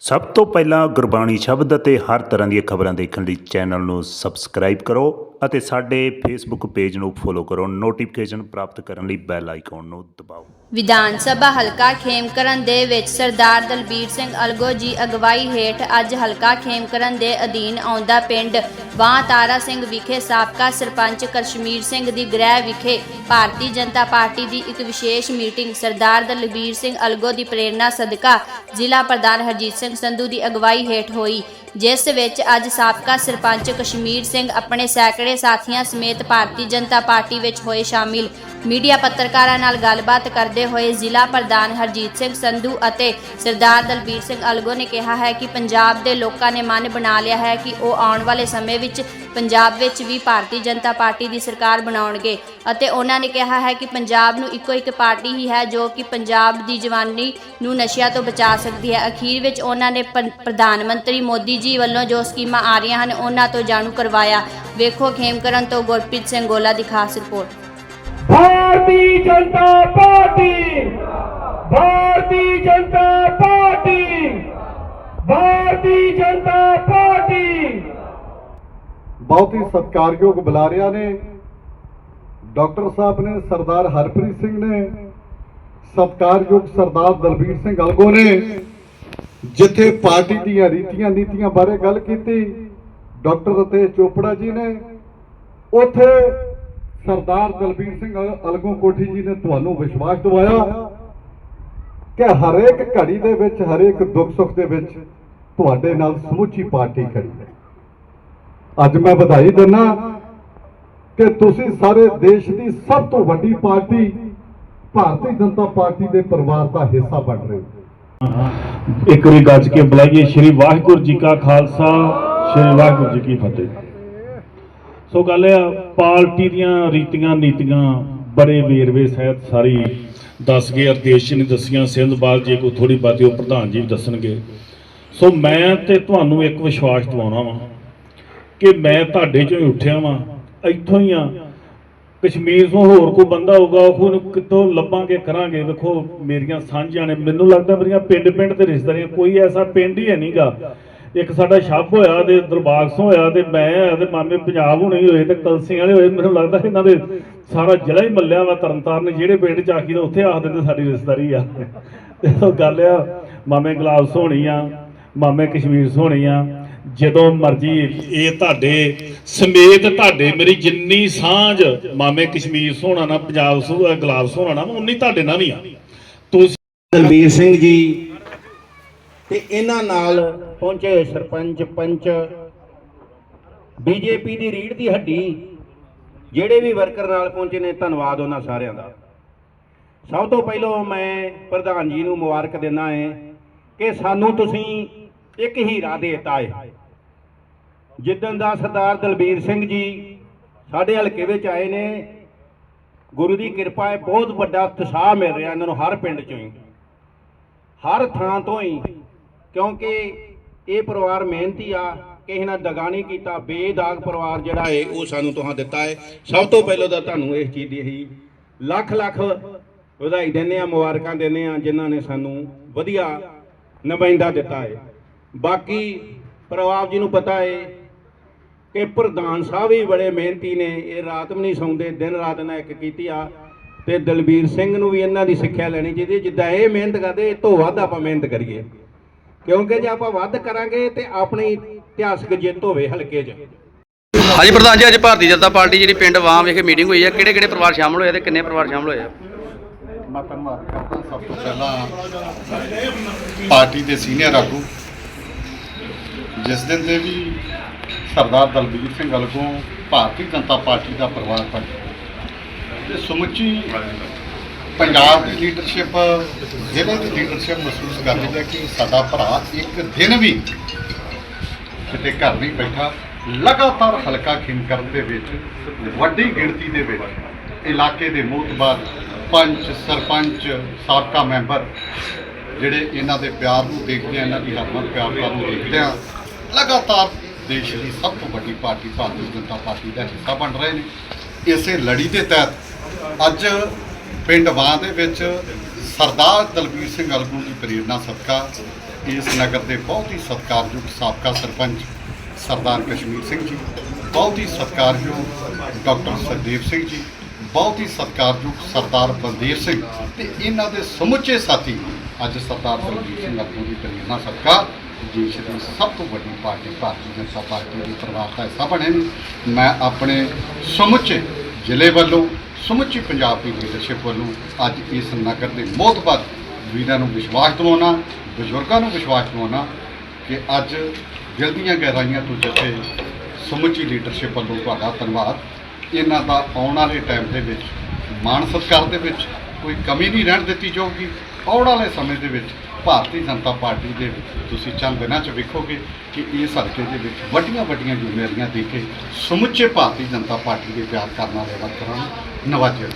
ਸਭ ਤੋਂ ਪਹਿਲਾਂ ਗੁਰਬਾਣੀ ਸ਼ਬਦ ਅਤੇ ਹਰ ਤਰ੍ਹਾਂ ਦੀਆਂ ਖਬਰਾਂ ਦੇਖਣ ਲਈ ਚੈਨਲ ਨੂੰ ਸਬਸਕ੍ਰਾਈਬ ਕਰੋ ਅਤੇ ਸਾਡੇ ਫੇਸਬੁੱਕ ਪੇਜ ਨੂੰ ਫੋਲੋ ਕਰੋ। ਨੋਟੀਫਿਕੇਸ਼ਨ ਪ੍ਰਾਪਤ ਕਰਨ ਲਈ ਬੈਲ ਆਈਕਨ ਨੂੰ ਦਬਾਓ। ਵਿਧਾਨ ਸਭਾ ਹਲਕਾ ਖੇਮਕਰਨ ਦੇ ਵਿੱਚ ਸਰਦਾਰ ਦਲਬੀਰ ਸਿੰਘ ਅਲਗੋ ਜੀ ਅਗਵਾਈ ਹੇਠ ਅੱਜ ਹਲਕਾ ਖੇਮਕਰਨ ਦੇ ਅਧੀਨ ਆਉਂਦਾ ਪਿੰਡ ਵਾਂ ਤਾਰਾ ਸਿੰਘ ਵਿਖੇ ਸਾਬਕਾ ਸਰਪੰਚ ਕਸ਼ਮੀਰ ਸਿੰਘ ਦੀ ਗ੍ਰਹਿ ਵਿਖੇ ਭਾਰਤੀ ਜਨਤਾ ਪਾਰਟੀ ਦੀ ਇੱਕ ਵਿਸ਼ੇਸ਼ ਮੀਟਿੰਗ। ਸਰਦਾਰ ਦਲਬੀਰ ਸਿੰਘ ਅਲਗੋ ਦੀ ਪ੍ਰੇਰਣਾ ਸਦਕਾ ਜ਼ਿਲ੍ਹਾ ਪ੍ਰਧਾਨ ਹਰਜੀਤ ਸਿੰਘ ਸੰਧੂ ਦੀ ਅਗਵਾਈ ਹੇਠ ਹੋਈ। ਜਿਸ ਵਿੱਚ ਅੱਜ ਸਾਬਕਾ ਸਰਪੰਚ ਕਸ਼ਮੀਰ ਸਿੰਘ ਆਪਣੇ ਸੈਂਕੜੇ ਸਾਥੀਆਂ ਸਮੇਤ ਭਾਰਤੀ ਜਨਤਾ ਪਾਰਟੀ ਵਿੱਚ ਹੋਏ ਸ਼ਾਮਿਲ। ਮੀਡੀਆ ਪੱਤਰਕਾਰਾਂ ਨਾਲ ਗੱਲਬਾਤ ਕਰਦੇ ਹੋਏ ਜ਼ਿਲ੍ਹਾ ਪ੍ਰਧਾਨ ਹਰਜੀਤ ਸਿੰਘ ਸੰਧੂ ਅਤੇ ਸਰਦਾਰ ਦਲਬੀਰ ਸਿੰਘ ਅਲਗੋ ਨੇ ਕਿਹਾ ਹੈ ਕਿ ਪੰਜਾਬ ਦੇ ਲੋਕਾਂ ਨੇ ਮਨ ਬਣਾ ਲਿਆ ਹੈ ਕਿ ਉਹ ਆਉਣ ਵਾਲੇ ਸਮੇਂ ਵਿੱਚ ਪੰਜਾਬ ਵਿੱਚ ਵੀ ਭਾਰਤੀ ਜਨਤਾ ਪਾਰਟੀ ਦੀ ਸਰਕਾਰ ਬਣਾਉਣਗੇ ਅਤੇ ਉਹਨਾਂ ਨੇ ਕਿਹਾ ਹੈ ਕਿ ਪੰਜਾਬ ਨੂੰ ਇੱਕੋ ਇੱਕ ਪਾਰਟੀ ਹੀ ਹੈ ਜੋ ਕਿ ਪੰਜਾਬ ਦੀ ਜਵਾਨੀ ਨੂੰ ਨਸ਼ਿਆਂ ਤੋਂ ਬਚਾ ਸਕਦੀ ਹੈ। ਅਖੀਰ ਵਿੱਚ ਉਹਨਾਂ ਨੇ ਪ- ਪ੍ਰਧਾਨ ਮੰਤਰੀ ਮੋਦੀ ਜੀ ਜੀ ਵੱਲੋਂ ਜੋ ਸਕੀਮਾਂ ਆ ਰਹੀਆਂ ਹਨ ਉਹਨਾਂ ਤੋਂ ਜਾਣੂ ਕਰਵਾਇਆ। ਵੇਖੋ ਖੇਮਕਰਨ ਤੋਂ ਗੁਰਪ੍ਰੀਤ ਸਿੰਘ ਗੋਲਾ ਦੀ ਖਾਸ report. Bharatiya Janata party Bharatiya Janata party Bharatiya Janata party. ਬਹੁਤ ਹੀ ਸਤਿਕਾਰਯੋਗ ਬੁਲਾਰਿਆਂ ਨੇ ਡਾਕਟਰ ਸਾਹਿਬ ਨੇ ਸਰਦਾਰ ਹਰਪ੍ਰੀਤ ਸਿੰਘ ਨੇ ਸਤਿਕਾਰਯੋਗ ਸਰਦਾਰ ਦਲਬੀਰ ਸਿੰਘ ਅਲਗੋ ਨੇ ਜਿੱਥੇ ਪਾਰਟੀ ਦੀਆਂ ਰੀਤੀਆਂ ਨੀਤੀਆਂ ਬਾਰੇ ਗੱਲ ਕੀਤੀ, ਡਾਕਟਰ ਰਤੇਸ਼ ਚੋਪੜਾ ਜੀ ਨੇ, ਉੱਥੇ ਸਰਦਾਰ ਦਲਬੀਰ ਸਿੰਘ ਅਲਗੋਂ ਕੋਠੀ ਜੀ ਨੇ ਤੁਹਾਨੂੰ ਵਿਸ਼ਵਾਸ ਦਿਵਾਇਆ ਕਿ ਹਰੇਕ ਘੜੀ ਦੇ ਵਿੱਚ, ਹਰੇਕ ਦੁੱਖ ਸੁੱਖ ਦੇ ਵਿੱਚ ਤੁਹਾਡੇ ਨਾਲ ਸਮੁੱਚੀ ਪਾਰਟੀ ਖੜੀ ਹੈ। ਅੱਜ ਮੈਂ ਵਧਾਈ ਦਿੰਦਾ ਕਿ ਤੁਸੀਂ ਸਾਰੇ ਦੇਸ਼ ਦੀ ਸਭ ਤੋਂ ਵੱਡੀ ਪਾਰਟੀ, ਭਾਰਤੀ ਜਨਤਾ ਪਾਰਟੀ ਦੇ ਪਰਿਵਾਰ ਦਾ ਹਿੱਸਾ ਬਣ ਰਹੇ ਹੋ। ਇੱਕ ਵਾਰੀ ਗੱਜ ਕੇ ਬੁਲਾਈਏ, ਸ਼੍ਰੀ ਵਾਹਿਗੁਰੂ ਜੀ ਕਾ ਖਾਲਸਾ, ਸ਼੍ਰੀ ਵਾਹਿਗੁਰੂ ਜੀ ਕੀ ਫਤਿਹ। ਸੋ ਗੱਲ ਆ, ਪਾਰਟੀ ਦੀਆਂ ਰੀਤੀਆਂ, ਨੀਤੀਆਂ ਬੜੇ ਵੇਰਵੇ ਸਹਿਤ ਸਾਰੀ ਦੱਸ ਗਏ ਅਰਦੇਸ਼ ਨੇ ਦੱਸੀਆਂ ਸਿੰਧ ਬਾਲ ਜੇ ਕੋਈ ਥੋੜੀ ਬਾਤੀ ਉਹ ਪ੍ਰਧਾਨ ਜੀ ਵੀ ਦੱਸਣਗੇ। ਸੋ ਮੈਂ ਤੇ ਤੁਹਾਨੂੰ ਇੱਕ ਵਿਸ਼ਵਾਸ ਦਿਵਾਉਣਾ ਵਾਂ ਕਿ ਮੈਂ ਤੁਹਾਡੇ ਚੋਂ ਹੀ ਉੱਠਿਆ ਵਾਂ, ਇੱਥੋਂ ਹੀ ਆ ਕਸ਼ਮੀਰ ਤੋਂ ਹੋਰ ਕੋਈ ਬੰਦਾ ਹੋਊਗਾ ਉਹਨੂੰ ਕਿੱਥੋਂ ਲੱਭਾਂਗੇ, ਕਰਾਂਗੇ? ਵੇਖੋ, ਮੇਰੀਆਂ ਸਾਂਝਾਂ ਨੇ, ਮੈਨੂੰ ਲੱਗਦਾ ਮੇਰੀਆਂ ਪਿੰਡ ਪਿੰਡ ਤੇ ਰਿਸ਼ਤੇਦਾਰੀਆਂ, ਕੋਈ ਐਸਾ ਪਿੰਡ ਹੀ ਹੈ ਨਹੀਂਗਾ ਇੱਕ ਸਾਡਾ ਸ਼ੱਬ ਹੋਇਆ ਤੇ ਦਰਬਾਗਸ ਹੋਇਆ ਤੇ ਮੈਂ ਹੋਇਆ ਤੇ ਮਾਮੇ ਪੰਜਾਬ ਹੁਣੇ ਹੀ ਹੋਏ ਤੇ ਕਲਸੀਆਂ ਵਾਲੇ ਹੋਏ, ਮੈਨੂੰ ਲੱਗਦਾ ਇਹਨਾਂ ਦੇ ਸਾਰਾ ਜ਼ਿਲ੍ਹਾ ਹੀ ਮੱਲਿਆ ਵਾ ਤਰਨਤਾਰਨ, ਜਿਹੜੇ ਪਿੰਡ ਚ ਆਖੀ ਦਾ ਉੱਥੇ ਆਖ ਦਿੰਦੇ ਸਾਡੀ ਰਿਸ਼ਤੇਦਾਰੀ ਆ। ਤੇ ਉਹ ਗੱਲ ਆ, ਮਾਮੇ ਗੁਲਾਬ ਸੋਹਣੀ ਆ, ਮਾਮੇ ਕਸ਼ਮੀਰ ਸੋਹਣੀ ਆ ਜਦੋਂ ਮਰਜ਼ੀ ਇਹ ਤੁਹਾਡੇ ਸਮੇਤ ਤੁਹਾਡੇ, ਮੇਰੀ ਜਿੰਨੀ ਸਾਂਝ ਮਾਮੇ ਕਸ਼ਮੀਰ ਸੋਹਣਾ ਨਾ, ਪੰਜਾਬ ਸੋਹਣਾ ਗੁਲਾਬ ਸੋਹਣਾ ਨਾ ਉਨੀ ਤੁਹਾਡੇ ਨਾਲ ਵੀ ਆ। ਤੁਸੀਂ ਦਲਬੀਰ ਸਿੰਘ ਜੀ ਤੇ ਇਹਨਾਂ ਨਾਲ ਪਹੁੰਚੇ ਸਰਪੰਚ, ਪੰਚ, ਬੀਜੇਪੀ ਦੀ ਰੀੜ ਦੀ ਹੱਡੀ, ਜਿਹੜੇ ਵੀ ਵਰਕਰ ਨਾਲ ਪਹੁੰਚੇ ਨੇ, ਧੰਨਵਾਦ ਉਹਨਾਂ ਸਾਰਿਆਂ ਦਾ। ਸਭ ਤੋਂ ਪਹਿਲਾਂ ਮੈਂ ਪ੍ਰਧਾਨ ਜੀ ਨੂੰ ਮੁਬਾਰਕ ਦਿੰਦਾ ਹਾਂ ਕਿ ਸਾਨੂੰ ਤੁਸੀਂ ਇੱਕ ਹੀਰਾ ਦੇਤਾ ਹੈ ਜਿੱਦਣ ਦਾ ਸਰਦਾਰ ਦਲਬੀਰ ਸਿੰਘ ਜੀ ਸਾਡੇ ਹਲਕੇ ਵਿੱਚ ਆਏ ਨੇ, ਗੁਰੂ ਦੀ ਕਿਰਪਾ ਹੈ ਬਹੁਤ ਵੱਡਾ ਉਤਸ਼ਾਹ ਮਿਲ ਰਿਹਾ ਇਹਨਾਂ ਨੂੰ ਹਰ ਪਿੰਡ ਚੋਂ ਹੀ। ਹਰ ਥਾਂ ਤੋਂ ਹੀ, ਕਿਉਂਕਿ ਇਹ ਪਰਿਵਾਰ ਮਿਹਨਤੀ ਆ, ਕਿਸੇ ਨਾਲ ਦਗਾ ਨਹੀਂ ਕੀਤਾ, ਬੇਦਾਗ ਪਰਿਵਾਰ ਜਿਹੜਾ ਹੈ ਉਹ ਸਾਨੂੰ ਤੁਹਾਂ ਦਿੱਤਾ ਹੈ ਸਭ ਤੋਂ ਪਹਿਲਾਂ ਤਾਂ ਤੁਹਾਨੂੰ ਇਸ ਚੀਜ਼ ਦੀ ਹੀ ਲੱਖ ਲੱਖ ਵਧਾਈ ਦਿੰਦੇ ਆ ਮੁਬਾਰਕਾਂ ਦਿੰਦੇ ਆ ਜਿਨ੍ਹਾਂ ਨੇ ਸਾਨੂੰ ਵਧੀਆ ਨੁਮਾਇੰਦਾ ਦਿੱਤਾ ਹੈ ਬਾਕੀ ਪਰਿਵਾਰ ਜੀ ਨੂੰ ਪਤਾ ਹੈ ਕਿ ਪ੍ਰਧਾਨ ਸਾਹਿਬ ਵੀ ਬੜੇ ਮਿਹਨਤੀ ਨੇ ਇਹ ਰਾਤ ਵੀ ਨਹੀਂ ਸੌਂਦੇ ਦਿਨ ਰਾਤ ਨਾਲ ਇੱਕ ਕੀਤੀ ਆ। ਤੇ ਦਲਬੀਰ ਸਿੰਘ ਨੂੰ ਵੀ ਇਹਨਾਂ ਦੀ ਸਿੱਖਿਆ ਲੈਣੀ ਚਾਹੀਦੀ। ਜਿੱਦਾਂ ਇਹ ਮਿਹਨਤ ਕਰਦੇ ਇਹ ਤੋਂ ਵੱਧ ਆਪਾਂ ਮਿਹਨਤ ਕਰੀਏ। ਕਿਉਂਕਿ ਜੇ ਆਪਾਂ ਵੱਧ ਕਰਾਂਗੇ ਤੇ ਆਪਣੀ ਇਤਿਹਾਸਕ ਜਿੱਤ ਹੋਵੇ ਹਲਕੇ 'ਚ। ਹਾਂਜੀ ਪ੍ਰਧਾਨ ਜੀ ਅੱਜ ਭਾਰਤੀ ਜਨਤਾ ਪਾਰਟੀ ਜਿਹੜੀ ਪਿੰਡ ਵਾਂ ਵਿਖੇ ਮੀਟਿੰਗ ਹੋਈ ਹੈ। ਕਿਹੜੇ ਕਿਹੜੇ ਪਰਿਵਾਰ ਸ਼ਾਮਲ ਹੋਏ ਤੇ ਕਿੰਨੇ ਪਰਿਵਾਰ ਸ਼ਾਮਲ ਹੋਏ ਆ? ਮੈਂ ਧੰਨਵਾਦ ਕਰਦਾ ਸਭ ਤੋਂ ਪਹਿਲਾਂ ਪਾਰਟੀ ਦੇ ਸੀਨੀਅਰ ਆਗੂ। ਜਿਸ ਦਿਨ ਦੇ ਵੀ ਸਰਦਾਰ ਦਲਬੀਰ ਸਿੰਘ ਅਲਗੋਂ ਭਾਰਤੀ ਜਨਤਾ ਪਾਰਟੀ ਦਾ ਪਰਿਵਾਰ ਬਣ ਤੇ ਸਮੁੱਚੀ ਪੰਜਾਬ ਦੀ ਲੀਡਰਸ਼ਿਪ ਜ਼ਿਲ੍ਹੇ ਦੀ ਲੀਡਰਸ਼ਿਪ ਮਹਿਸੂਸ ਕਰਦੀ ਹੈ ਕਿ ਸਾਡਾ ਭਰਾ ਇੱਕ ਦਿਨ ਵੀ ਕਿਤੇ ਘਰ ਨਹੀਂ ਬੈਠਾ, ਲਗਾਤਾਰ ਹਲਕਾ ਖਿੰਕਰਨ ਦੇ ਵਿੱਚ, ਵੱਡੀ ਗਿਣਤੀ ਦੇ ਵਿੱਚ, ਇਲਾਕੇ ਦੇ ਮੋਤਬਾਰ, ਪੰਚ, ਸਰਪੰਚ, ਸਾਬਕਾ ਮੈਂਬਰ, ਜਿਹੜੇ ਇਹਨਾਂ ਦੇ ਪਿਆਰ ਨੂੰ ਦੇਖਦੇ ਆ, ਇਹਨਾਂ ਦੀ ਹਰਮਤ ਪਿਆਰਤਾ ਨੂੰ ਦੇਖਦੇ ਆ ਲਗਾਤਾਰ ਦੇਸ਼ ਦੀ ਸਭ ਤੋਂ ਵੱਡੀ ਪਾਰਟੀ ਭਾਰਤੀ ਜਨਤਾ ਪਾਰਟੀ ਦਾ ਹਿੱਸਾ ਬਣ ਰਹੇ ਨੇ। ਇਸੇ ਲੜੀ ਦੇ ਤਹਿਤ ਅੱਜ ਪਿੰਡ ਵਾਂ ਦੇ ਵਿੱਚ ਸਰਦਾਰ ਦਲਬੀਰ ਸਿੰਘ ਅਲਗੂ ਦੀ ਪ੍ਰੇਰਣਾ ਸਦਕਾ ਇਸ ਨਗਰ ਦੇ ਬਹੁਤ ਹੀ ਸਤਿਕਾਰਯੋਗ ਸਾਬਕਾ ਸਰਪੰਚ ਸਰਦਾਰ ਕਸ਼ਮੀਰ ਸਿੰਘ ਜੀ, ਬਹੁਤ ਹੀ ਸਤਿਕਾਰਯੋਗ ਡਾਕਟਰ ਸਰਦੇਵ ਸਿੰਘ ਜੀ, ਬਹੁਤ ਹੀ ਸਤਿਕਾਰਯੋਗ ਸਰਦਾਰ ਬਲਦੇਵ ਸਿੰਘ ਤੇ ਇਹਨਾਂ ਦੇ ਸਮੁੱਚੇ ਸਾਥੀ ਅੱਜ ਸਰਦਾਰ ਬਲਦੇਵ ਸਿੰਘ ਅਲਗੂ ਦੀ ਪ੍ਰੇਰਨਾ ਸਦਕਾ ਦੇਸ਼ ਦੀ ਸਭ ਤੋਂ ਵੱਡੀ ਪਾਰਟੀ, ਭਾਰਤੀ ਜਨਤਾ ਪਾਰਟੀ ਦੀ ਪਰਿਵਾਰ ਦਾ ਹਿੱਸਾ ਬਣੇ ਨੇ। ਮੈਂ ਆਪਣੇ ਸਮੁੱਚੇ ਜ਼ਿਲ੍ਹੇ ਵੱਲੋਂ, ਸਮੁੱਚੀ ਪੰਜਾਬ ਦੀ ਲੀਡਰਸ਼ਿਪ ਵੱਲੋਂ ਅੱਜ ਇਸ ਨਗਰ ਦੇ ਮੋਹਤਬਰ ਵੀਰਾਂ ਨੂੰ ਵਿਸ਼ਵਾਸ ਦਿਵਾਉਣਾ, ਬਜ਼ੁਰਗਾਂ ਨੂੰ ਵਿਸ਼ਵਾਸ ਦਿਵਾਉਣਾ ਕਿ ਅੱਜ ਦਿਲ ਦੀਆਂ ਗਹਿਰਾਈਆਂ ਤੋਂ ਜਿੱਥੇ ਸਮੁੱਚੀ ਲੀਡਰਸ਼ਿਪ ਵੱਲੋਂ ਤੁਹਾਡਾ ਧੰਨਵਾਦ। ਇਹਨਾਂ ਦਾ ਆਉਣ ਵਾਲੇ ਟਾਈਮ ਦੇ ਵਿੱਚ, ਮਾਣ ਸਤਿਕਾਰ ਦੇ ਵਿੱਚ ਕੋਈ ਕਮੀ ਨਹੀਂ ਰਹਿਣ ਦਿੱਤੀ ਜਾਊਗੀ। ਆਉਣ ਵਾਲੇ ਸਮੇਂ ਦੇ ਵਿੱਚ ਭਾਰਤੀ ਜਨਤਾ ਪਾਰਟੀ ਦੇ ਤੁਸੀਂ ਚੰਦ ਦਿਨਾਂ 'ਚ ਵੇਖੋਗੇ ਕਿ ਇਸ ਹਲਕੇ ਦੇ ਵਿੱਚ ਵੱਡੀਆਂ ਵੱਡੀਆਂ ਜ਼ਿੰਮੇਵਾਰੀਆਂ ਦੇ ਕੇ ਸਮੁੱਚੇ ਭਾਰਤੀ ਜਨਤਾ ਪਾਰਟੀ ਦੇ ਪਿਆਰ ਕਰਨ ਵਾਲੇ ਵਰਕਰਾਂ ਨੂੰ ਨਵਾਜਿਆ।